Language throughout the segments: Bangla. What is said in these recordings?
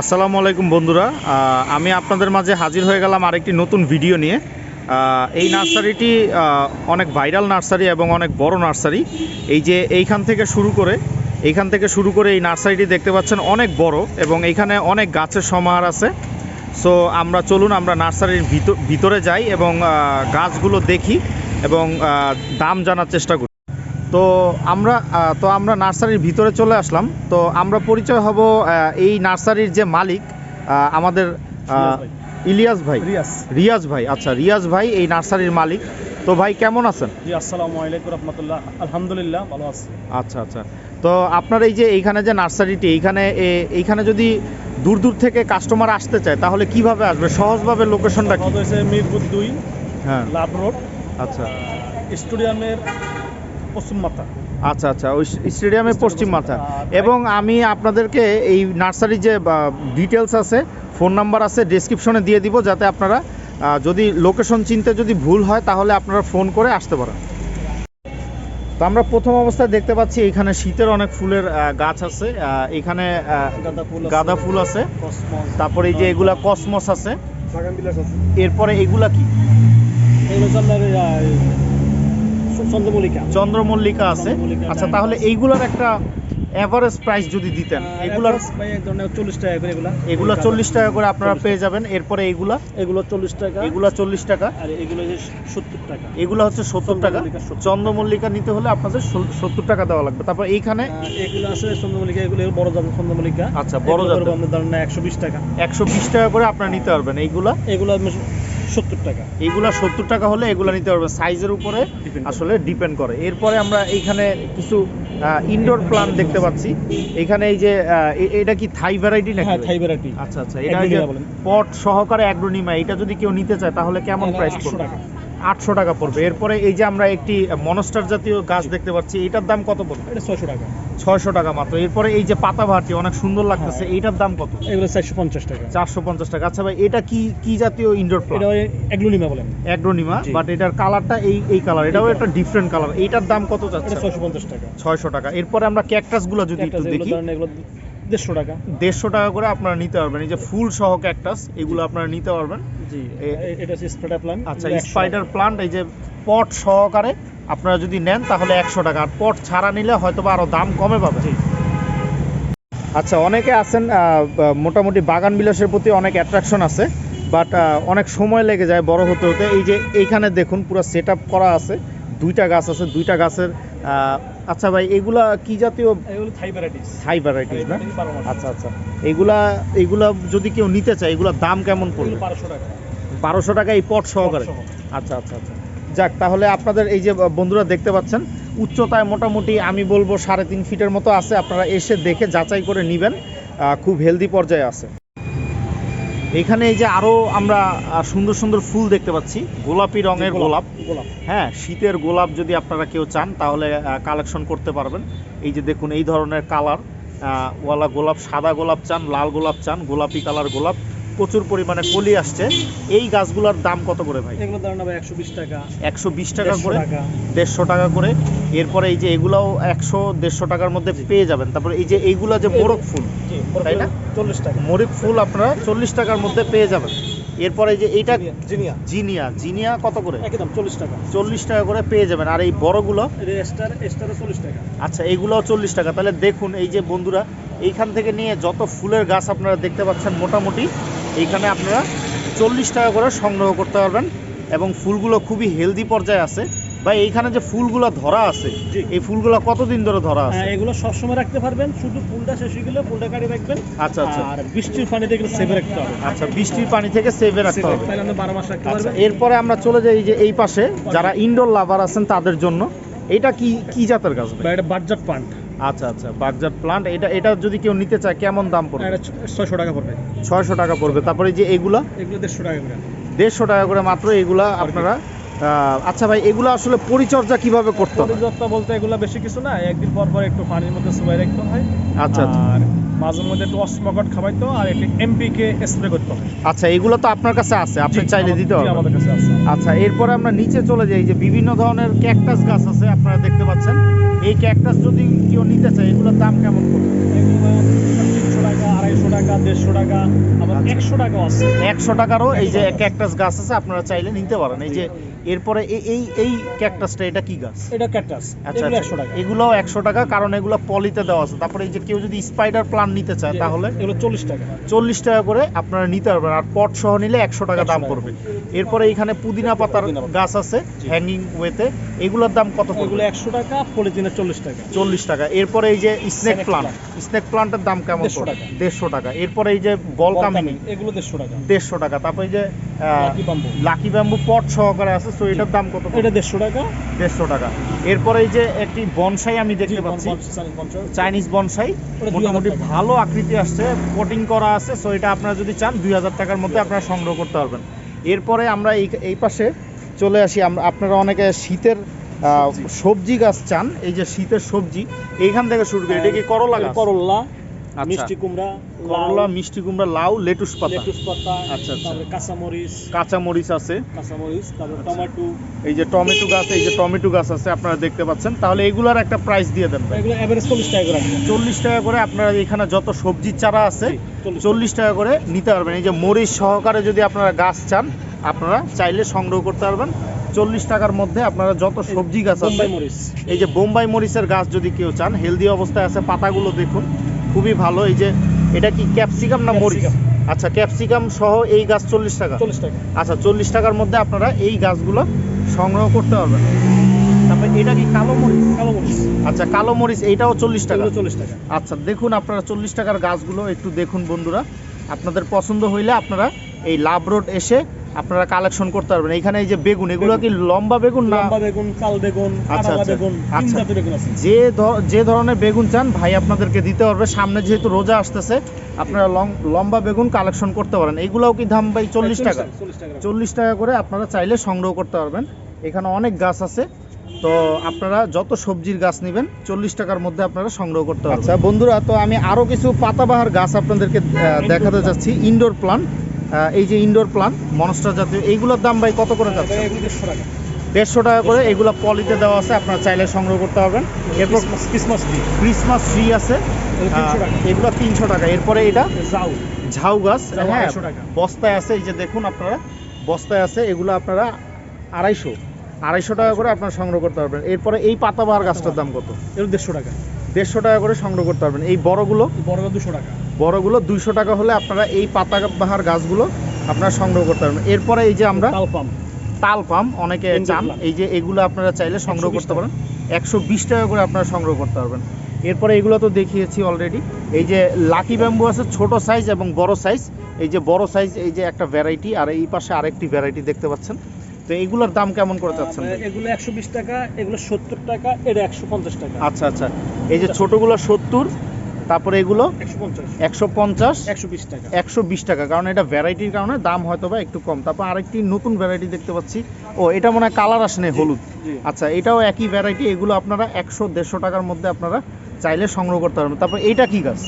আসসালামু আলাইকুম বন্ধুরা। আমি আপনাদের মাঝে হাজির হয়ে গেলাম আরেকটি নতুন ভিডিও নিয়ে। এই নার্সারিটি অনেক ভাইরাল নার্সারি এবং অনেক বড় নার্সারি। এই যে এইখান থেকে শুরু করে, এইখান থেকে শুরু করে এই নার্সারিটি দেখতে পাচ্ছেন অনেক বড় এবং এইখানে অনেক গাছের সমাহার আছে। সো আমরা চলুন, আমরা নার্সারির ভিতরে যাই এবং গাছগুলো দেখি এবং দাম জানার চেষ্টা করি। তো আমরা তো আমরা নার্সারির ভিতরে চলে আসলাম। তো আমরা পরিচয় হব এই নার্সারির যে মালিক আমাদের ইলিয়াস ভাই। রিয়াজ। ভাই আচ্ছা রিয়াজ ভাই এই নার্সারির মালিক। তো ভাই কেমন আছেন? জি আসসালামু আলাইকুম রহমতুল্লাহ। আলহামদুলিল্লাহ ভালো আছি। আচ্ছা আচ্ছা। তো আপনার এই যে এইখানে যে নার্সারিটি এইখানে এইখানে যদি দূর দূর থেকে কাস্টমার আসতে চায় তাহলে কীভাবে আসবে? সহজভাবে লোকেশনটা কি? আমাদের হচ্ছে মিরপুর দুই হ্যাঁ। Love road. আচ্ছা। স্টেডিয়ামের পশ্চিম মাথা। আচ্ছা আচ্ছা ওই স্টেডিয়ামের পশ্চিম মাথা। এবং আমি আপনাদেরকে এই নার্সারির যে ডিটেলস আছে ফোন নাম্বার আছে ডেসক্রিপশনে দিয়ে দিব যাতে আপনারা যদি লোকেশন চিনতে যদি ভুল হয় তাহলে আপনারা ফোন করে আসতে পারেন। তো আমরা প্রথম অবস্থায় দেখতে পাচ্ছি এখানে শীতের অনেক ফুলের গাছ আছে। এখানে গাঁদা ফুল আছে। তারপরে এই যে এগুলা কসমস আছে। এরপরে এগুলা কি এগুলো হচ্ছে আপনার আহ, চন্দ্রমল্লিকা চন্দ্রমল্লিকা আছে। আচ্ছা তাহলে। এইগুলার একটা অ্যাভারেজ প্রাইস যদি দিতেন ধরনের চল্লিশ টাকা করে এগুলা। এগুলা চল্লিশ টাকা করে আপনারা পেয়ে যাবেন। এরপরে এগুলা এগুলো চল্লিশ টাকা। এগুলা চল্লিশ টাকা। আর এগুলো সত্তর টাকা। এগুলা হচ্ছে সত্তর টাকা। চন্দ্রমল্লিকা নিতে হলে আপনাদের সত্তর টাকা দেওয়া লাগবে। তারপর এইখানে? এগুলো আছে চন্দ্রমল্লিকা এগুলো বড় জাতের চন্দ্রমল্লিকা। আচ্ছা, বড় এগুলো জাতের। আপনার ধরেন একশো বিশ টাকা। একশো বিশ টাকা করে আপনারা নিতে পারবেন এইগুলা? এগুলো সত্তর টাকা। এইগুলা সত্তর টাকা হলে এগুলা নিতে পারবেন সাইজের উপরে আসলে ডিপেন্ড করে। এরপরে আমরা এইখানে কিছু ইনডোর প্লান্ট দেখতে পাচ্ছি। এখানে এই যে এটা কি থাই ভ্যারাইটি নাকি? হ্যাঁ থাই ভ্যারাইটি আচ্ছা আচ্ছা এটা যে। পট সহকারে অ্যাগ্রোনিমা এটা যদি কেউ নিতে চায় তাহলে কেমন প্রাইস পড়বে? আটশো টাকা পড়বে। এরপরে এই যে আমরা একটি মনস্টার জাতীয় গাছ দেখতে পাচ্ছি এটার দাম কত পড়বে? এটা ছয়শো টাকা। ছয়শো টাকা মাত্র। এরপরে এই যে পাতা ভাটি অনেক সুন্দর লাগতেছে হ্যাঁ। এইটার দাম কত? এগুলো চারশো পঞ্চাশ টাকা। চারশো পঞ্চাশ টাকা। আচ্ছা ভাই এটা কি কি জাতীয় ইনডোর এটা প্লান্ট ওই এগ্লোনিমা বলেন। অ্যাগ্রোনিমা বাট এটার কালারটা এই এই কালার এটাও একটা ডিফারেন্ট কালার এইটার দাম কত এটা যাচ্ছে ছয়শো পঞ্চাশ টাকা। ছয়শো টাকা। এরপরে আমরা ক্যাকটাসগুলো যদি একটু দেখি। দেড়শো টাকা। দেড়শো টাকা করে আপনারা নিতে পারবেন। এই যে ফুল সহ ক্যাকটাস এগুলো আপনারা নিতে পারবেন। জি। এটা হচ্ছে স্প্রেডার প্ল্যান আচ্ছা স্পাইডার প্লান্ট এই যে পট সহকারে আপনারা যদি নেন তাহলে একশো টাকা। আর পট ছাড়া নিলে হয়তো বা আরও দাম কমে পাবে। আচ্ছা অনেকে আছেন মোটামুটি বাগান বিলাসের প্রতি অনেক অ্যাট্রাকশন আছে বাট অনেক সময় লেগে যায় বড় হতে হতে। এই যে এইখানে দেখুন পুরো সেট করা আছে দুইটা গাছ আছে দুইটা গাছের আচ্ছা ভাই এগুলা কি জাতীয়? থাই ভ্যারাইটিস না? আচ্ছা আচ্ছা। এগুলা এগুলা যদি কেউ নিতে চায় এগুলার দাম কেমন পড়বে? বারোশো টাকা। বারোশো টাকা এই পট সহকারে? আচ্ছা আচ্ছা আচ্ছা। যাক তাহলে আপনাদের এই যে বন্ধুরা দেখতে পাচ্ছেন উচ্চতায় মোটামুটি আমি বলব সাড়ে তিন ফিটের মতো আছে। আপনারা এসে দেখে যাচাই করে নেবেন খুব হেলদি পর্যায়ে আছে। এখানে এই যে আরও আমরা সুন্দর সুন্দর ফুল দেখতে পাচ্ছি গোলাপি রঙের গোলাপ গোলাপ। হ্যাঁ শীতের গোলাপ যদি আপনারা কেউ চান তাহলে কালেকশন করতে পারবেন। এই যে দেখুন এই ধরনের কালার ওয়ালা গোলাপ সাদা গোলাপ চান লাল গোলাপ চান গোলাপি কালার গোলাপ। প্রচুর পরিমাণে কলি আসছে। এই গাছগুলোর দাম কত করে ভাই? এগুলো ধরেন আবার একশো বিশ টাকা। একশো বিশ টাকা করে? দেড়শো টাকা করে। এরপরে এই যে এগুলাও একশো দেড়শো টাকার মধ্যে পেয়ে যাবেন। তারপরে এই যে এইগুলা যে মোরগ ফুল তাই না? চল্লিশ টাকা। মোরগ ফুল আপনারা চল্লিশ টাকার মধ্যে পেয়ে যাবেন। এরপরে এই যে এইটা জিনিয়া জিনিয়া। জিনিয়া কত করে? একদম চল্লিশ টাকা। চল্লিশ টাকা করে পেয়ে যাবেন। আর এই বড়গুলো? স্টার স্টারে চল্লিশ টাকা। আচ্ছা এইগুলোও চল্লিশ টাকা। তাহলে দেখুন এই যে বন্ধুরা এইখান থেকে নিয়ে যত ফুলের গাছ আপনারা দেখতে পাচ্ছেন মোটামুটি এইখানে আপনারা চল্লিশ টাকা করে সংগ্রহ করতে পারবেন এবং ফুলগুলো খুবই হেলদি পর্যায়ে আছে। বা এইখানে যে ফুলগুলো ধরা আছে এই ফুলগুলো কতদিন ধরে ধরা আছে? হ্যাঁ এগুলো সবসময় রাখতে পারবেন শুধু ফুলটা শেষ হয়ে গেলে ফুলটা কাটি রাখবেন। আচ্ছা আচ্ছা। আর বৃষ্টির পানি থেকে সেভে রাখতে হবে। আচ্ছা বৃষ্টির পানি থেকে সেভে রাখতে হবে। তাহলে আপনি বারো মাস রাখতে আচ্ছা পারবেন। এরপরে আমরা চলে যাই এই যে এই পাশে যারা ইনডোর লাভার আছেন তাদের জন্য। এটা কি কি জাতের গাছ ভাই? এটা বাটজাট প্লান্ট আচ্ছা আচ্ছা বাগজার প্লান্ট এটা এটা যদি কেউ নিতে চায় কেমন দাম পড়বে? এটা ছয়শো টাকা পড়বে। ছয়শো টাকা পড়বে। তারপরে যে এগুলা? এগুলো দেড়শো টাকা করে। দেড়শো টাকা করে মাত্র এগুলা আপনারা আচ্ছা ভাই এগুলো আসলে পরিচর্যা কীভাবে করতে হবে পরিচর্যা বলতে এগুলো বেশি কিছু না একদিন পর পর একটু পানির মধ্যে শুকাই রাখতে হয়। আচ্ছা আচ্ছা। আর মাঝে মধ্যে একটু অসমকট খাওয়াইতে আর একটু এমপিকে স্প্রে করতে হয়। আচ্ছা এগুলো তো আপনার কাছে আছে আপনি চাইলে দিতে পারবেন। আমাদের কাছে আছে। আচ্ছা এরপরে আমরা নিচে চলে যাই যে বিভিন্ন ধরনের ক্যাকটাস গাছ আছে আপনারা দেখতে পাচ্ছেন। এই ক্যাকটাস যদি কেউ নিতে চায় এগুলোর দাম কেমন পড়বে? এগুলো তিনশো টাকা আড়াইশো টাকা দেড়শো টাকা আবার আচ্ছা। একশো টাকাও আছে। একশো টাকারও এই যে ক্যাকটাস গাছ আছে আপনারা চাইলে নিতে পারেন। এই যে এরপরে এই এই ক্যাকটাসটা এটা কি গাছ? এটা ক্যাকটাস আচ্ছা এগুলো আচ্ছা। একশো টাকা। এগুলোও একশো টাকা কারণ এগুলো পলিতে দেওয়া আছে। তারপরে এই যে কেউ যদি স্পাইডার প্লান্ট নিতে চায় তাহলে এগুলো চল্লিশ টাকা। চল্লিশ টাকা করে আপনারা নিতে পারবেন আর পট সহ নিলে একশো টাকা দাম। পড়বে। এরপরে এখানে পুদিনা পাতার গাছ আছে। হ্যাঙ্গিং ওয়েতে এগুলোর দাম কত এগুলো একশো টাকা পলিথিনের চল্লিশ টাকা। চল্লিশ টাকা। এরপরে এই যে স্নেক প্লান্ট স্নেক প্লান্টের দাম কেমন 150 পড়বে? টাকা। দেড়শো টাকা। এরপরে এই যে বল কামিনি এগুলো দেড়শো টাকা। দেড়শো টাকা। তারপরে এই যে লাকি ব্যাম্বু। পট সহকারে আছে তো এটার দাম কত? এটা দেড়শো টাকা। দেড়শো টাকা। এরপরে এই যে একটি বনসাই আমি দেখতে পাচ্ছি। Chinese bonsai. মোটামুটি ভালো আকৃতি আসছে কোটিং করা আছে সো এটা আপনারা যদি চান দুই হাজার টাকার মধ্যে আপনারা সংগ্রহ করতে পারবেন। এরপরে আমরা এই এই পাশে চলে আসি। আমরা আপনারা অনেকে শীতের আহ, সবজি। গাছ চান এই যে শীতের সবজি এইখান থেকে শুরু করি এটা কি করলা আচ্ছা। মিষ্টি কুমড়া করলা মিষ্টি কুমড়া লাউ লেটুস পাতা। লেটুস পাতা আচ্ছা, আচ্ছা। তারপরে কাঁচামরিচ। কাঁচা মরিচ আছে। কাঁচামরিচ তারপরে আচ্ছা। টমেটো। এই যে টমেটো গাছ এই যে টমেটো গাছ আছে আপনারা দেখতে পাচ্ছেন। তাহলে এগুলার একটা প্রাইস দিয়ে দেন এগুলো এভারেজ চল্লিশ টাকা করে চল্লিশ টাকা করে আপনারা এখানে যত সবজির চারা আছে 40 চল্লিশ টাকা। করে নিতে পারবেন। এই যে মরিচ সহকারে যদি আপনারা গাছ চান আপনারা চাইলে সংগ্রহ করতে পারবেন। চল্লিশ টাকার মধ্যে আপনারা যত সবজি গাছ আছে এই যে বোম্বাই মরিচের গাছ যদি কেউ চান হেলদি অবস্থায় আছে পাতাগুলো দেখুন। খুবই ভালো। এই যে এটা কি ক্যাপসিকাম না মরিচ? আচ্ছা ক্যাপসিকাম সহ এই গাছ চল্লিশ টাকা। চল্লিশ টাকা। আচ্ছা চল্লিশ টাকার মধ্যে আপনারা এই গাছগুলো সংগ্রহ করতে পারবেন। তারপরে এটা কি কালো মরিচ? কালো মরিচ। আচ্ছা কালো মরিচ এইটাও চল্লিশ টাকা। চল্লিশ টাকা। আচ্ছা দেখুন আপনারা চল্লিশ টাকার গাছগুলো একটু দেখুন বন্ধুরা। আপনাদের পছন্দ হইলে আপনারা এই লাভ রোড এসে আপনারা কালেকশন করতে পারবেন। এখানে এই যে বেগুন এগুলো কি লম্বা বেগুন না? লম্বা বেগুন কাল বেগুন আচ্ছা, আচ্ছা। বেগুন আচ্ছা। বেগুন আছে। যে যে ধরনের বেগুন চান ভাই আপনাদেরকে দিতে পারবে। সামনে যেহেতু রোজা আসতেছে আপনারা লম্বা বেগুন কালেকশন করতে পারেন। এগুলোও কি দাম ভাই চল্লিশ টাকা? চল্লিশ টাকা করে আপনারা চাইলে সংগ্রহ করতে পারবেন। এখানে অনেক গাছ আছে। তো আপনারা যত সবজির গাছ নেবেন চল্লিশ টাকার মধ্যে আপনারা সংগ্রহ করতে পারবেন। আচ্ছা বন্ধুরা তো আমি আরও কিছু পাতাবাহার গাছ আপনাদেরকে দেখাতে যাচ্ছি ইনডোর প্লান্ট এই যে ইনডোর প্লান্ট মনস্টার জাতীয় এইগুলোর দাম ভাই কত করে যাচ্ছে? দেড়শো টাকা করে এগুলো পলিতে দেওয়া আছে আপনারা চাইলে সংগ্রহ করতে পারবেন। এরপর ক্রিসমাস ট্রি ক্রিসমাস ট্রি আছে। এগুলো 300 টাকা। আহ, এগুলো তিনশো টাকা। এরপরে এটা ঝাউ। ঝাউ গাছ হ্যাঁ 250 টাকা। বস্তায় আছে এই যে দেখুন আপনারা বস্তায় আছে এগুলো আপনারা আড়াইশো। আড়াইশো টাকা করে আপনারা সংগ্রহ করতে পারবেন। এরপরে এই পাতাবাহার গাছটার দাম কত? এগুলো দেড়শো টাকা। দেড়শো টাকা করে সংগ্রহ করতে পারবেন। এই বড়গুলো? বড়গুলো দুশো টাকা। বড়গুলো দুইশো টাকা হলে আপনারা এই পাতাবাহার গাছগুলো আপনারা সংগ্রহ করতে পারবেন। এরপরে এই যে আমরা তালপাম তাল পাম অনেকে চান। এই যে এগুলো আপনারা চাইলে সংগ্রহ করতে পারেন। একশো বিশ টাকা করে আপনারা সংগ্রহ করতে পারবেন। এরপরে এগুলো তো দেখিয়েছি অলরেডি এই যে লাকি ব্যাম্বু আছে ছোট সাইজ এবং বড় সাইজ এই যে বড় সাইজ এই যে একটা ভ্যারাইটি আর এই পাশে আরেকটি ভ্যারাইটি দেখতে পাচ্ছেন। তো এইগুলোর দাম কেমন করে চাচ্ছেন? এগুলো একশো বিশ টাকা এগুলো সত্তর টাকা এটা একশো পঞ্চাশ টাকা। আচ্ছা আচ্ছা। এই যে ছোটগুলো সত্তর তারপরে এগুলো একশো পঞ্চাশ। একশো পঞ্চাশ একশো বিশ টাকা। একশো বিশ টাকা কারণ এটা ভ্যারাইটির কারণে দাম হয়তো বা একটু কম। তারপর আরেকটি নতুন ভ্যারাইটি দেখতে পাচ্ছি। ও এটা মনে হয় কালার আসনে হলুদ। আচ্ছা এটাও একই ভ্যারাইটি এগুলো আপনারা একশো দেড়শো টাকার মধ্যে আপনারা চাইলে সংগ্রহ করতে পারবেন। তারপর এইটা কি গাছ?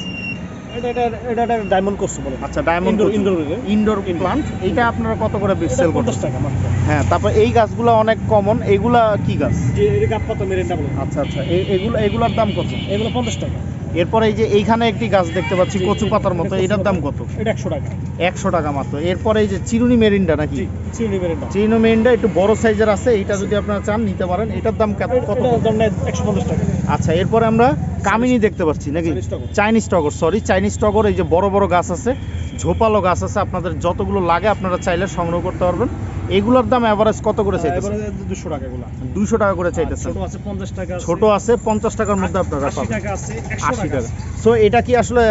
এটা এটা এটা একটা ডায়মন্ড বলে। আচ্ছা ডায়মন্ড ইনডোর প্লান্ট আপনারা কত করে সেল টাকা মাত্র। হ্যাঁ তারপর এই গাছগুলো অনেক কমন এইগুলা কি গাছ? যে এটা গাপ পাতা মেরেন্ডা বলে। আচ্ছা আচ্ছা এগুলো এগুলোর দাম কত? এগুলো পঞ্চাশ টাকা। এরপরে এই যে এইখানে একটি গাছ দেখতে পাচ্ছি কচু পাতার মতো এটার দাম কত? এটা একশো টাকা। একশো টাকা মাত্র। এরপরে এই যে চিরুনি মেরিন্ডা নাকি? মেরেন্ডা। চিরুনি মেরিন্ডা একটু বড় সাইজের আছে এটা যদি আপনারা চান নিতে পারেন। এটার দাম কত? কত এটা পঞ্চাশ টাকা। আচ্ছা এরপরে আমরা কামিনী দেখতে পাচ্ছি নাকি? চাইনিজ টগর সরি চাইনিজ টগর এই যে বড় বড় গাছ আছে ঝোপালো গাছ আছে আপনাদের যতগুলো লাগে আপনারা চাইলে সংগ্রহ করতে পারবেন। এগুলোর দাম এভারেজ কত করে চাইতেছেন? এবারে দুশো টাকা দুইশো টাকা করে চাইতেছেন। ছোট আছে পঞ্চাশ টাকা ছোট আছে পঞ্চাশ টাকার মধ্যে আপনারা আশি পাবেন। টাকা আশি টাকা সো এটা কি আসলে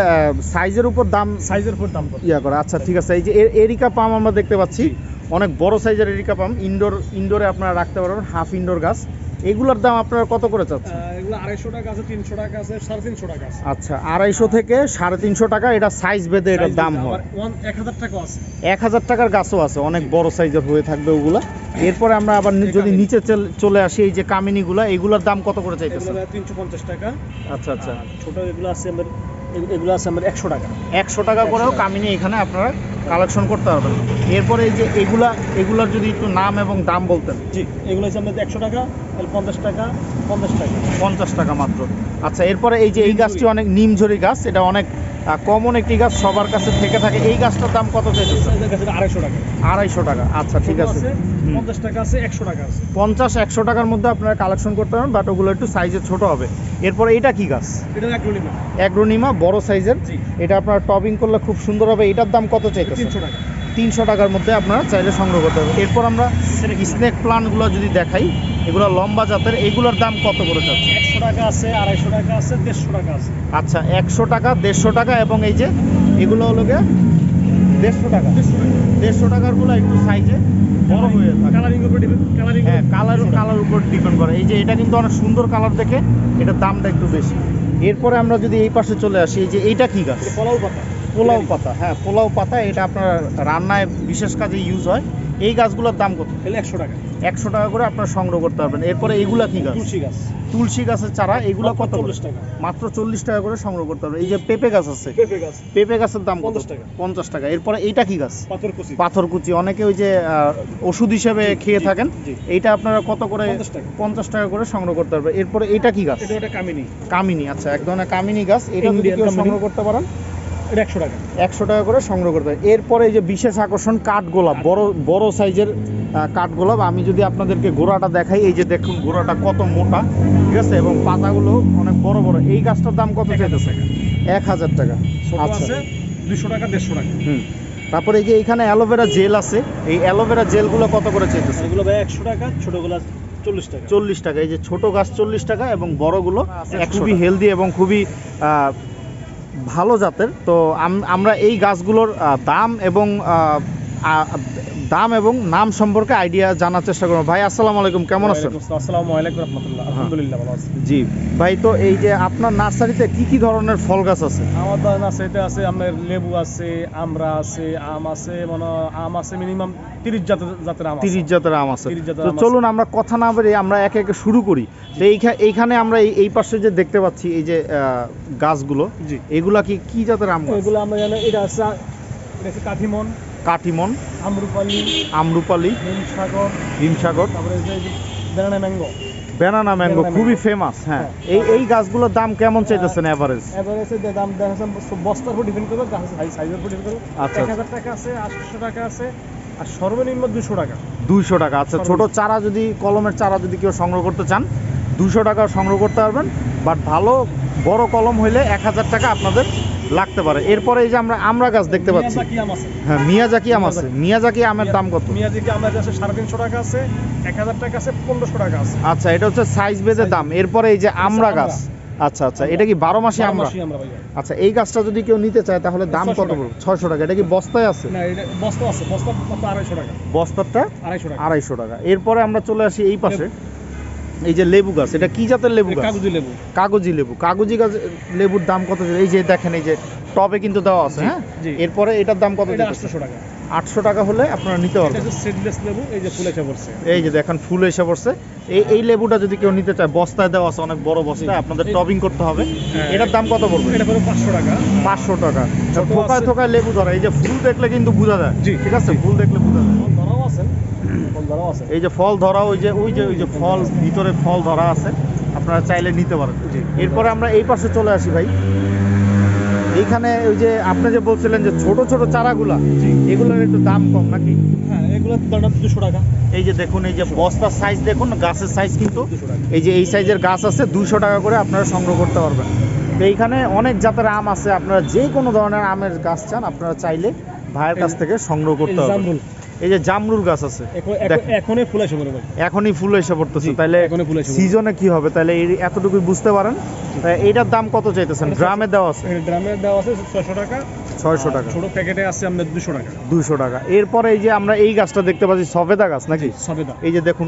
সাইজের উপর দাম? সাইজের উপর দাম ইয়া করে আচ্ছা ঠিক আছে। এই যে এরিকা পাম আমরা দেখতে পাচ্ছি। অনেক বড় সাইজের এরিকা পাম। ইনডোর ইনডোরে আপনারা রাখতে পারবেন। হাফ ইনডোর গাছ। এগুলোর দাম আপনারা কত করে চাচ্ছেন? এগুলো আড়াইশো টাকা আছে তিনশো টাকা আছে সাড়ে তিনশো টাকা আছে। আচ্ছা আড়াইশো থেকে সাড়ে তিনশো টাকা এটা সাইজ বেঁধে এটার দাম হয়। এক হাজার টাকা আছে। এক হাজার টাকার গাছও আছে অনেক বড় সাইজের হয়ে থাকবে ওগুলা। এরপরে আমরা আবার যদি নিচে চলে আসি এই যে কামিনীগুলা এগুলোর দাম কত করে চাইতেছে এগুলো তিনশো পঞ্চাশ টাকা। আচ্ছা আচ্ছা। ছোট এগুলো আছে আমার এগুলো- আছে আমাদের একশো টাকা। একশো টাকা করেও কামিনী এখানে আপনারা কালেকশন করতে পারবেন। এরপরে এই যে এগুলা এগুলার যদি একটু নাম এবং দাম বলতেন। জি এগুলো হচ্ছে আমাদের একশো টাকা তাহলে পঞ্চাশ টাকা পঞ্চাশ টাকা। পঞ্চাশ টাকা মাত্র। আচ্ছা এরপরে এই যে এই গাছটি অনেক নিমঝরি গাছ এটা অনেক কমন একটি গাছ সবার কাছে থেকে থাকে। এই গাছটার দাম কত চাইতেছে আড়াইশো টাকা। আড়াইশো টাকা। আচ্ছা ঠিক আছে। পঞ্চাশ টাকা আছে একশো টাকা আছে। পঞ্চাশ একশো টাকার মধ্যে আপনারা কালেকশন করতে পারেন বাট ওগুলো একটু সাইজে ছোট হবে। এরপরে এটা কি গাছ? এটা এক অ্যাগ্রোনিমা বড় সাইজের এটা আপনার টবিং করলে খুব সুন্দর হবে। এটার দাম কত চাই তিনশো টাকা। তিনশো টাকার মধ্যে আপনারা চাইলে সংগ্রহ করতে হবে এরপর আমরা স্নেক প্লান্টগুলো যদি দেখাই এগুলো লম্বা জাতের এগুলোর দাম কত করে যাচ্ছে? একশো টাকা আছে আড়াইশো টাকা আছে দেড়শো টাকা আছে। আচ্ছা একশো টাকা দেড়শো টাকা এবং এই যে এগুলো হলো গিয়ে দেড়শো টাকা। দেড়শো টাকা। দেড়শো টাকারগুলো একটু সাইজে বড় হয়ে থাকে। কালারিং উপরে হ্যাঁ কালার কালার উপর ডিপেন্ড করে। এই যে এটা কিন্তু অনেক সুন্দর কালার দেখে এটার দামটা একটু বেশি। এরপরে আমরা যদি এই পাশে চলে আসি এই যে এইটা কি গাছ? কলাও পাতা। পোলাও পাতা হ্যাঁ পোলাও পাতা এটা আপনার রান্নায় বিশেষ কাজে ইউজ হয়। এই গাছগুলোর দাম কত? তাহলে একশো টাকা। একশো টাকা করে আপনারা সংগ্রহ করতে পারবেন। এরপরে এগুলা কি গাছ? তুলসী গাছ। তুলসী গাছের চারা এগুলো কত চল্লিশ টাকা। মাত্র চল্লিশ টাকা করে সংগ্রহ করতে পারবেন। এই যে পেঁপে গাছ আছে পেঁপে গাছ। পেঁপে গাছের দাম কত? টাকা। পঞ্চাশ টাকা। এরপরে এইটা কি গাছ? পাথর কুচি। পাথরকুচি অনেকে ওই যে ওষুধ হিসেবে খেয়ে থাকেন। এইটা আপনারা কত করে? পঞ্চাশ টাকা। করে সংগ্রহ করতে পারবেন। এরপরে এইটা কি গাছ? এটা কামিনী। কামিনী আচ্ছা এক ধরনের কামিনী গাছ। এটা যদি কেউ সংগ্রহ করতে পারেন এটা একশো টাকা। একশো টাকা করে সংগ্রহ করতে পারেন এরপরে এই যে বিশেষ আকর্ষণ কাঠগোলাপ বড় বড় সাইজের কাঠগোলাপ আমি যদি আপনাদেরকে গোড়াটা দেখাই এই যে দেখুন গোড়াটা কত মোটা ঠিক আছে? এবং পাতাগুলো অনেক বড় বড়। এই গাছটার দাম কত চাইতেছে? এক হাজার টাকা। আচ্ছা। আছে দুশো টাকা দেড়শো টাকা। হুম। তারপরে এই যে এখানে অ্যালোভেরা জেল আছে এই অ্যালোভেরা জেলগুলো কত করে চাইতেছে? এগুলো ভাই একশো টাকা ছোটগুলো চল্লিশ টাকা। চল্লিশ টাকা। এই যে ছোট গাছ চল্লিশ টাকা এবং বড়গুলো একশো খুবই হেলদি এবং খুবই আহ, ভালো জাতের তো আম- আমরা এই গাছগুলোর দাম এবং দাম এবং নাম সম্পর্কে আইডিয়া জানার চেষ্টা করব। ভাই আসসালামু আলাইকুম কেমন আছেন? আসসালাম। আসসালামু আলাইকুম রহমতুল্লাহ। আলহামদুলিল্লাহ ভালো আছি। জি। ভাই তো এই যে আপনার নার্সারিতে কি কি ধরনের ফল গাছ আছে? আমার দান আছে আপনার লেবু আছে আমরা আছে আম আছে মানে আম আছে মিনিমাম তিরিশ জাতের জাতের আম তিরিশ জাতের আম আছে। তো চলুন আমরা কথা না বেরিয়ে আমরা একে একে শুরু করি। তো এইখা- এইখানে আমরা এই- এই পাশে যে দেখতে পাচ্ছি এই যে গাছগুলো জি। এগুলা কি কি জাতের আম এগুলো আমরা এটা আছে কাঠিমন। কাটিমন আমরুপালি আমরুপালি হিমসাগর হিমসাগর তারপরে বেনানা ম্যাঙ্গো। ব্যানানা ম্যাঙ্গো খুবই ফেমাস হ্যাঁ। হ্যাঁ। এই এই গাছগুলোর দাম কেমন চাইতেছেন এভারেজ এবারে এসে যে দাম দেখা যাচ্ছে বস্তার উপর ডিপেন্ড করবে গাছ সাইজের উপর ডিপেন্ড করবে। আচ্ছা, এক হাজার টাকা আছে আটশো টাকা আছে আর সর্বনিম্ন দুশো টাকা। দুইশো টাকা আচ্ছা ছোট চারা যদি কলমের চারা যদি কেউ সংগ্রহ করতে চান দুশো টাকা সংগ্রহ করতে পারবেন বাট ভালো বড় কলম হইলে এক হাজার টাকা আপনাদের লাগতে পারে। এরপরে এই যে আমরা আমরা গাছ দেখতে পাচ্ছি। মিয়াজাকি আম আছে। হ্যাঁ মিয়াজাকি আম আছে। মিয়াজাকি আমের দাম কত? মিয়াজাকি আমের আছে সাড়ে তিনশো টাকা আছে এক হাজার টাকা আছে পনেরোশো টাকা আছে। আচ্ছা এটা হচ্ছে সাইজ Size দাম। এরপরে এই যে আমরা আমরা। গাছ। আচ্ছা আচ্ছা এটা কি বারো মাসে আমরা? আচ্ছা এই গাছটা যদি কেউ নিতে চায় তাহলে দাম কত। পড়বে? ছয়শো টাকা। এটা কি বস্তায় আছে? না এটা বস্তা আছে। বস্তা আড়াইশো টাকা। বস্তারটা আড়াইশো টাকা। আড়াইশো টাকা। এরপরে আমরা চলে আসি এই পাশে। এই যে লেবু গাছ এটা কি জাতের লেবু গাছ? কাগজি লেবু। কাগজি লেবু। কাগজি গাছ লেবুর দাম কত এই যে দেখেন এই যে টবে কিন্তু দেওয়া আছে হ্যাঁ? এরপরে এটার দাম কত এটা আটশোশো টাকা। আটশো টাকা হলে আপনারা নিতে পারবেন। সিডলেস লেবু এই যে ফুল এসে পড়ছে। এই যে দেখেন ফুল এসে পড়ছে। এই এই লেবুটা যদি কেউ নিতে চায় বস্তায় দেওয়া আছে অনেক বড় বস্তায়। আপনাদের টবিং করতে হবে। হ্যাঁ। এটার দাম কত পড়বে? এটা পড়বে পাঁচশো টাকা। পাঁচশো টাকা। থোকায় থোকায় লেবু ধরা এই যে ফুল দেখলে কিন্তু বোঝা যায়। ঠিক আছে? ফুল দেখলে বোঝা যায়। ধরাও আছে ধরাও আছে। এই যে ফল ধরা ওই যে ওই যে ওই যে ফল ভিতরে ফল ধরা আছে আপনারা চাইলে নিতে পারেন। এরপরে আমরা এই পাশে চলে আসি ভাই। এইখানে ওই যে আপনি যে বলছিলেন যে ছোট ছোট চারাগুলা। এগুলোর একটু দাম কম নাকি? হ্যাঁ এগুলোর দুশো টাকা। এই যে দেখুন এই যে বস্তার সাইজ দেখুন গাছের সাইজ কিন্তু এই যে এই সাইজের গাছ আছে দুইশো টাকা করে আপনারা সংগ্রহ করতে পারবেন। তো এইখানে অনেক জাতের আম আছে আপনারা যে কোনো ধরনের আমের গাছ চান আপনারা চাইলে ভাইয়ের কাছ থেকে সংগ্রহ করতে পারবেন। এই যে জামরুল গাছ আছে। এখনই ফুল এসে পড়বে এখনই ফুল এসে পড়তেছে। তাহলে সিজনে কি হবে? তাহলে এই এতটুকুই বুঝতে পারেন। এটার এইটার দাম কত চাইতেছেন? ড্রামে গ্রামে দেওয়া আছে। ড্রামে দেওয়া আছে ছশো টাকা। ছয়শো টাকা। ছোট প্যাকেটে আছে আপনার দুশো টাকা। দুইশো টাকা। এরপরে এই যে আমরা এই গাছটা দেখতে পাচ্ছি সফেদা গাছ নাকি? সবেদা। এই যে দেখুন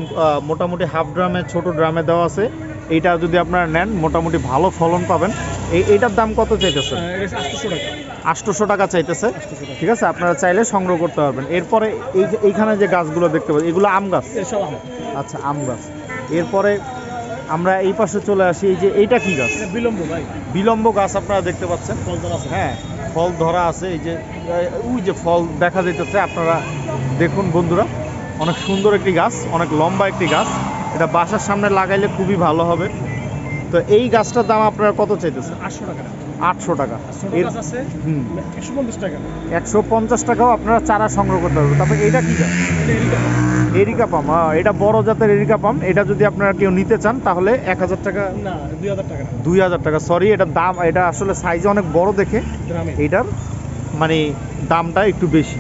মোটামুটি হাফ ড্রামে ছোট ড্রামে দেওয়া আছে। এইটা যদি আপনারা নেন মোটামুটি ভালো ফলন পাবেন। এই এইটার দাম কত চাইতেছে? আটশোশো টাকা। চাইতেছে। ঠিক আছে আপনারা চাইলে সংগ্রহ করতে পারবেন। এরপরে এই এইখানে যে গাছগুলো দেখতে পাচ্ছি এগুলো আম গাছ? আচ্ছা আম গাছ। এরপরে আমরা এই পাশে চলে আসি। এই যে এইটা কি গাছ? বিলম্ব ভাই। বিলম্ব গাছ আপনারা দেখতে পাচ্ছেন। হ্যাঁ ফল ধরা আছে এই যে ওই যে ফল দেখা যাইতেছে আপনারা দেখুন বন্ধুরা অনেক সুন্দর একটি গাছ অনেক লম্বা একটি গাছ এটা বাসার সামনে লাগাইলে খুবই ভালো হবে। তো এই গাছটার দাম আপনারা কত চাইতেছেন? আটশো টাকা। আটশো টাকা। একশো পঞ্চাশ টাকা। একশো পঞ্চাশ টাকাও আপনারা চারা সংগ্রহ করতে পারবেন। তারপরে এটা কি গাছ। এরিকা পাম এটা বড় জাতের এরিকা পাম। এটা যদি আপনারা কেউ নিতে চান তাহলে এক হাজার টাকা না দুই হাজার টাকা দুই হাজার টাকা সরি এটা দাম এটা আসলে সাইজ অনেক বড় দেখে। এটার এইটার মানে দামটা একটু বেশি।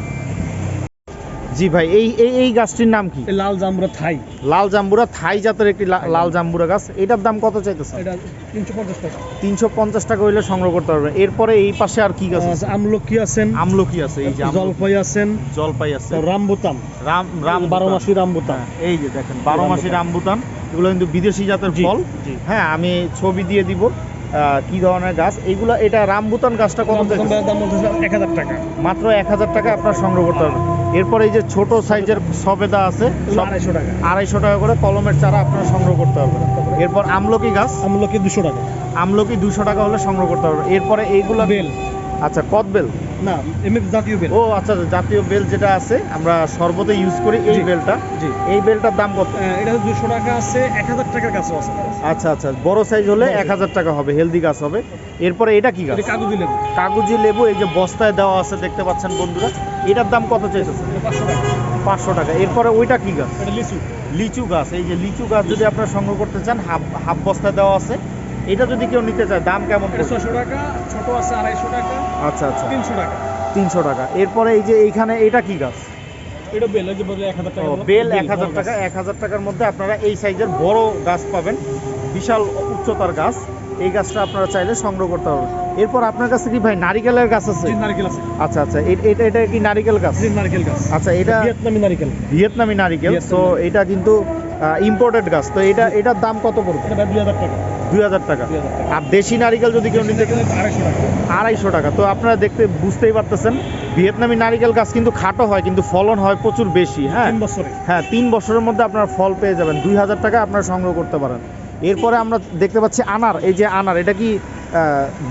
জি ভাই এই এই এই গাছটির নাম কি? লাল জামরা থাই। লাল জাম্বুরা থাই জাতের একটি লাল জাম্বুরা। গাছ। এটার দাম কত চাইতেছে এটা তিনশো পঞ্চাশ টাকা। তিনশো পঞ্চাশ টাকা হইলে সংগ্রহ করতে পারবেন। এরপরে এই পাশে আর কি গাছ আছে? আমলকি আছেন। আমলকি আছে এই যে জলপাই আছেন। জলপাই আছে। রামবুতান। রাম রাম বারো মাসি রামবুতাম হ্যাঁ, এই যে দেখেন বারো মাসি রামবুতান। এগুলো কিন্তু বিদেশি জাতের ফল। হ্যাঁ আমি ছবি দিয়ে দিব। কি ধরনের গাছ? এগুলো এটা রামবুতান গাছটা কত এক হাজার টাকা। মাত্র এক হাজার টাকা আপনার সংগ্রহ করতে হবে এরপরে এই যে ছোট সাইজের সবেদা আছে আড়াইশো টাকা। আড়াইশো টাকা করে কলমের চারা আপনারা সংগ্রহ করতে পারবেন। এরপর আমলকি গাছ। আমলকি দুশো টাকা। আমলকি দুশো টাকা হলে সংগ্রহ করতে পারবেন। এরপরে এইগুলো বেল। আচ্ছা কদবেল। না জাতীয় বেল ও আচ্ছা আচ্ছা, জাতীয় বেল যেটা আছে আমরা সর্বতে ইউজ করি এই বেলটা জি। এই বেলটার দাম কত? এটা দুশো টাকা আছে এক হাজার টাকার কাছেও আছে। আচ্ছা আচ্ছা বড় সাইজ হলে এক হাজার টাকা হবে হেলদি গাছ হবে। এরপরে এটা কি গাছ? কাগজি লেবু। কাগজি লেবু এই যে বস্তায় দেওয়া আছে দেখতে পাচ্ছেন বন্ধুরা। এটার দাম কত চাইতেছে পাঁচশো টাকা। পাঁচশো টাকা। এরপরে ওইটা কি গাছ? এটা লিচু। লিচু গাছ। এই যে লিচু গাছ যদি আপনারা সংগ্রহ করতে চান হাফ হাফ বস্তায় দেওয়া আছে। এটা যদি কেউ নিতে চায় দাম কেমন ছশো টাকা ছোট আছে আড়াইশো টাকা আচ্ছা আচ্ছা। তিনশো টাকা। তিনশো টাকা। এরপরে এই যে এইখানে এটা কি গাছ? এটা বেল এক হাজার টাকা এক হাজার টাকার মধ্যে আপনারা এই সাইজের বড় গাছ পাবেন। বিশাল উচ্চতার গাছ। এই গাছটা আপনারা চাইলে সংগ্রহ করতে পারবেন। এরপর আপনার কাছে কি ভাই নারিকেলের গাছ আছে? জি, নারকেল আছে। আচ্ছা আচ্ছা। এটা এটা কি নারিকেল গাছ? নারকেল গাছ। আচ্ছা এটা ভিয়েতনামি নারকেল। ভিয়েতনামি নারিকেল। তো এটা কিন্তু ইম্পোর্টেড গাছ। তো এটা এটার দাম কত পড়বে? দুই হাজার টাকা। দুই হাজার টাকা। আর দেশি নারিকেল যদি কেউ নিতে আড়াইশো টাকা। তো আপনারা দেখতে বুঝতেই পারতেছেন ভিয়েতনামি নারিকেল গাছ কিন্তু খাটো হয় কিন্তু ফলন হয় প্রচুর বেশি হ্যাঁ? তিন হ্যাঁ তিন বছরের মধ্যে আপনারা ফল পেয়ে যাবেন। দুই হাজার টাকা আপনারা সংগ্রহ করতে পারেন। এরপরে আমরা দেখতে পাচ্ছি আনার। এই যে আনার এটা কি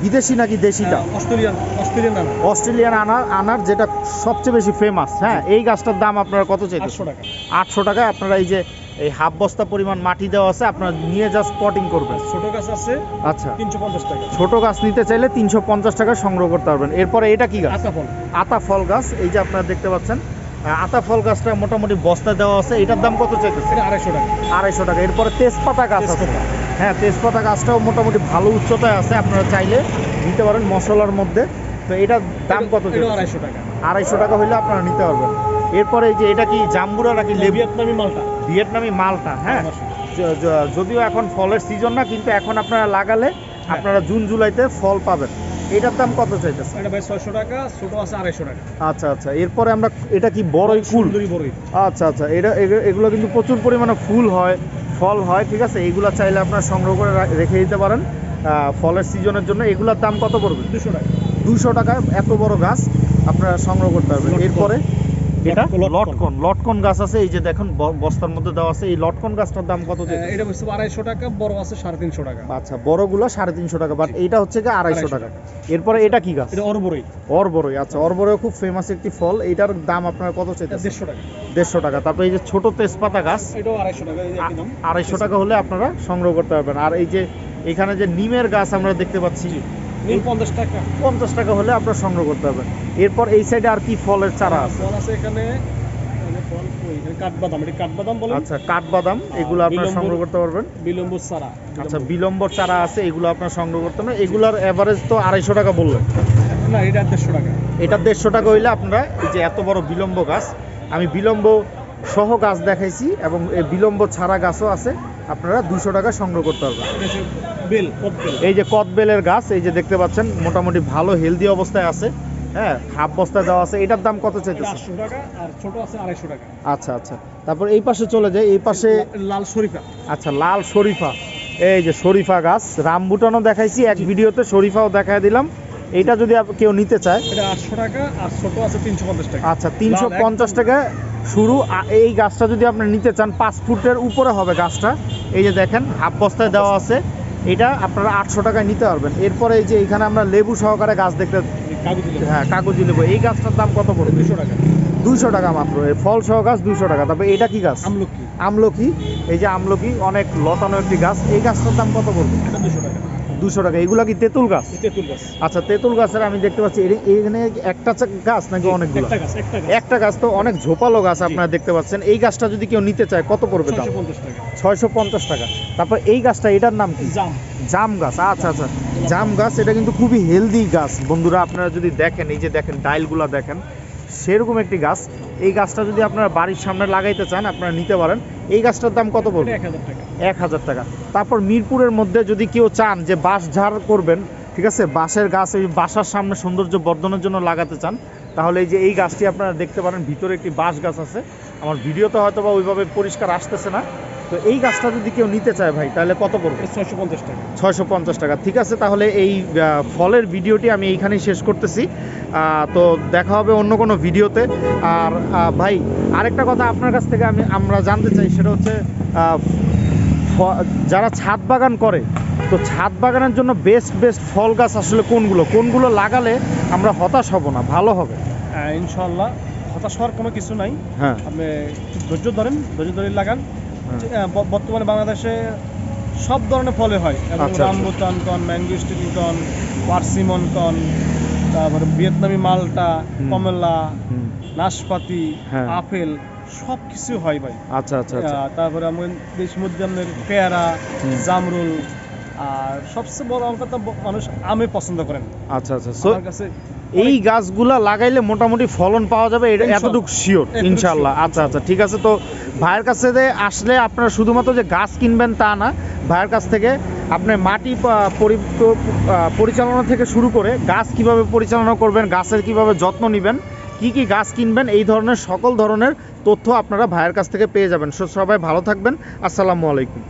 বিদেশি নাকি দেশিটা? অস্ট্রেলিয়ান অস্ট্রেলিয়ান অস্ট্রেলিয়ান আনার আনার যেটা সবচেয়ে বেশি ফেমাস হ্যাঁ? এই গাছটার দাম আপনারা কত চাই আটশো টাকা। আটশো টাকা আপনারা এই যে এই হাফ বস্তা পরিমাণ মাটি দেওয়া আছে আপনারা নিয়ে যা স্পটিং করবেন। ছোট গাছ আছে আচ্ছা। তিনশো পঞ্চাশ টাকা। ছোট গাছ নিতে চাইলে তিনশো পঞ্চাশ টাকা সংগ্রহ করতে পারবেন। এরপরে এটা কি গাছ? আতা ফল। আতা ফল গাছ এই যে আপনারা দেখতে পাচ্ছেন আতা ফল গাছটা মোটামুটি বস্তা দেওয়া আছে এটার দাম কত চাইতেছে আড়াইশো টাকা। আড়াইশো টাকা। এরপরে তেজপাতা গাছ আছে। হ্যাঁ তেজপাতা গাছটাও মোটামুটি ভালো উচ্চতায় আছে আপনারা চাইলে নিতে পারেন মশলার মধ্যে। তো এটার দাম কত? আড়াইশো টাকা। আড়াইশো টাকা হইলে আপনারা নিতে পারবেন। এরপরে যে এটা কি জাম্বুরা নাকি ভিয়েতনামি মালটা। ভিয়েতনামি মালটা হ্যাঁ। যদিও এখন ফলের সিজন না কিন্তু এখন আপনারা লাগালে হ্যাঁ। আপনারা জুন জুলাইতে ফল পাবেন। এটার দাম কত চাইতেছে এটা ভাই ছয়শো টাকা ছোট আছে আড়াইশো টাকা। আচ্ছা আচ্ছা। এরপরে আমরা এটা কি বড়ই ফুল? আচ্ছা আচ্ছা। এটা এগুলো কিন্তু প্রচুর পরিমাণে ফুল হয় ফল হয় ঠিক আছে? এইগুলো চাইলে আপনারা সংগ্রহ করে রেখে দিতে পারেন। ফলের সিজনের জন্য। এগুলোর দাম কত পড়বে? দুশো টাকা। দুশো টাকা এত বড় গাছ আপনারা সংগ্রহ করতে পারবেন। এরপরে এটা? লটকন। লটকন। গাছ আছে এই যে দেখুন বস্তার মধ্যে দেওয়া আছে। এই লটকন গাছটার দাম কত এটা বুঝতে আড়াইশো টাকা বড় আছে সাড়ে তিনশো টাকা। আচ্ছা বড়গুলো সাড়ে তিনশো টাকা বাট এইটা হচ্ছে কি আড়াইশো টাকা। এরপরে এটা কি গাছ? এটা অরবরই। অরবরই আচ্ছা অরবরই খুব ফেমাস একটি ফল। এইটার দাম আপনার কত এটা চাইতেছে দেড়শো টাকা। দেড়শো টাকা। তারপরে এই যে ছোট তেজপাতা গাছ এটাও আড়াইশো টাকা আড়াইশো টাকা হলে আপনারা সংগ্রহ করতে পারবেন। আর এই যে এখানে যে নিমের গাছ আমরা দেখতে পাচ্ছি পঞ্চাশ টাকা। পঞ্চাশ টাকা হলে আপনারা সংগ্রহ করতে পারবেন এরপর এই সাইডে আর কি ফলের চারা আছে? ফল আছে এখানে কাঠবাদাম কাঠবাদাম বলে আচ্ছা কাঠবাদাম এগুলো আপনারা সংগ্রহ করতে পারবেন? বিলম্ব সারা আচ্ছা বিলম্বর চারা আছে এগুলো আপনার সংগ্রহ করতে এগুলোর অ্যাভারেজ তো আড়াইশো টাকা বললেন। না এটা দেড়শো টাকা। এটা দেড়শো টাকা হইলে আপনারা এই যে এত বড় বিলম্ব গাছ আমি বিলম্ব সহ গাছ দেখাইছি এবং এই বিলম্ব ছাড়া গাছও আছে। আপনারা দুশো টাকা সংগ্রহ করতে পারবেন। এই যে কদবেলের গাছ এই যে দেখতে পাচ্ছেন মোটামুটি ভালো হেলদি অবস্থায় আছে। হ্যাঁ হাফ বস্তায় দেওয়া আছে। এটার দাম কত চাইতেছে আচ্ছা আচ্ছা। তারপর এই পাশে চলে যায় এই পাশে লাল শরীফা। আচ্ছা লাল শরীফা। এই যে শরীফা গাছ রামবুটানও দেখাইছি এক ভিডিওতে শরীফাও দেখায় দিলাম। এইটা যদি কেউ নিতে চায় এটা আটশো টাকা আর ছোট আছে তিনশো পঞ্চাশ টাকা। আচ্ছা তিনশো পঞ্চাশ টাকা শুরু এই গাছটা যদি আপনি নিতে চান পাঁচ ফুটের উপরে হবে গাছটা। এই যে দেখেন হাফ বস্তায় দেওয়া আছে। এটা আপনারা আটশো টাকায় নিতে পারবেন। এরপরে এই যে এখানে আমরা লেবু সহকারে গাছ দেখতে কাগজ হ্যাঁ কাগজি লেবু। এই গাছটার দাম কত পড়বে? দুশো টাকা। দুইশো টাকা মাত্র। এই ফল সহ গাছ দুইশো টাকা। তারপরে এটা কি গাছ? আমলকি। আমলকি। এই যে আমলকি অনেক লতানো একটি গাছ। এই গাছটার দাম কত পড়বে? দুশো টাকা। দুশো টাকা। এগুলা কি তেঁতুল গাছ? তেঁতুল গাছ। আচ্ছা তেঁতুল গাছের আমি দেখতে পাচ্ছি এখানে একটা গাছ নাকি অনেকগুলো? একটা গাছ একটা গাছ। তো অনেক ঝোপালো গাছ আপনারা দেখতে পাচ্ছেন। এই গাছটা যদি কেউ নিতে চায় কত পড়বে দাম? ছয়শো পঞ্চাশ টাকা। টাকা। তারপর এই গাছটা এটার নাম কি? জাম। জাম গাছ। আচ্ছা আচ্ছা। জাম গাছ এটা কিন্তু খুবই হেলদি গাছ। বন্ধুরা আপনারা যদি দেখেন এই যে দেখেন ডাইলগুলো দেখেন সেরকম একটি গাছ। এই গাছটা যদি আপনারা বাড়ির সামনে লাগাইতে চান আপনারা নিতে পারেন। এই গাছটার দাম কত পড়বে? এক হাজার টাকা। তারপর মিরপুরের মধ্যে যদি কেউ চান যে বাঁশ ঝাড় করবেন ঠিক আছে? বাঁশের গাছ এই বাসার সামনে সৌন্দর্য বর্ধনের জন্য লাগাতে চান তাহলে এই যে এই গাছটি আপনারা দেখতে পারেন ভিতরে একটি বাঁশ গাছ আছে। আমার ভিডিও তো হয়তো বা ওইভাবে পরিষ্কার আসতেছে না। তো এই গাছটা যদি কেউ নিতে চায় ভাই তাহলে কত পড়বে? ছয়শো পঞ্চাশ টাকা। ছয়শো পঞ্চাশ টাকা। ঠিক আছে তাহলে এই ফলের ভিডিওটি আমি এইখানেই শেষ করতেছি। তো দেখা হবে অন্য কোনো ভিডিওতে। আর ভাই আরেকটা কথা আপনার কাছ থেকে আমি আমরা জানতে চাই সেটা হচ্ছে যারা ছাদ বাগান করে তো ছাদ বাগানের জন্য বেস্ট বেস্ট ফল গাছ আসলে কোনগুলো? কোনগুলো লাগালে আমরা হতাশ হব না? ভালো হবে? ইনশাল্লাহ হতাশ হওয়ার কোনো কিছু নাই। হ্যাঁ। আপনি ধৈর্য ধরেন ধৈর্য ধরে লাগান। বর্তমানে বাংলাদেশে সব ধরনের ফলে হয়। এবং আচ্ছা, আচ্ছা। রামবুতান কন ম্যাঙ্গোস্টিন কন পার্সিমন কন তারপরে ভিয়েতনামি মালটা কমলা নাশপাতি হ্যাঁ। আপেল সব কিছু হয় ভাই। আচ্ছা আচ্ছা আচ্ছা। তারপরে আমাদের দেশের মধ্যে পেয়ারা জামরুল আর সবচেয়ে বড় তো মানুষ আমে পছন্দ করেন। আচ্ছা আচ্ছা। আমার কাছে এই গাছগুলা লাগাইলে মোটামুটি ফলন পাওয়া যাবে এটা। এতটুকু শিওর ইনশাল্লাহ। আচ্ছা আচ্ছা ঠিক আছে। তো ভাইয়ের কাছে যে আসলে আপনারা শুধুমাত্র যে গাছ কিনবেন তা না ভাইয়ের কাছ থেকে আপনি মাটি পরিচালনা থেকে শুরু করে গাছ কীভাবে পরিচালনা করবেন গাছের কীভাবে যত্ন নেবেন কি কি গাছ কিনবেন এই ধরনের সকল ধরনের তথ্য আপনারা ভাইয়ের কাছ থেকে পেয়ে যাবেন। সবাই ভালো থাকবেন। আসসালামু আলাইকুম।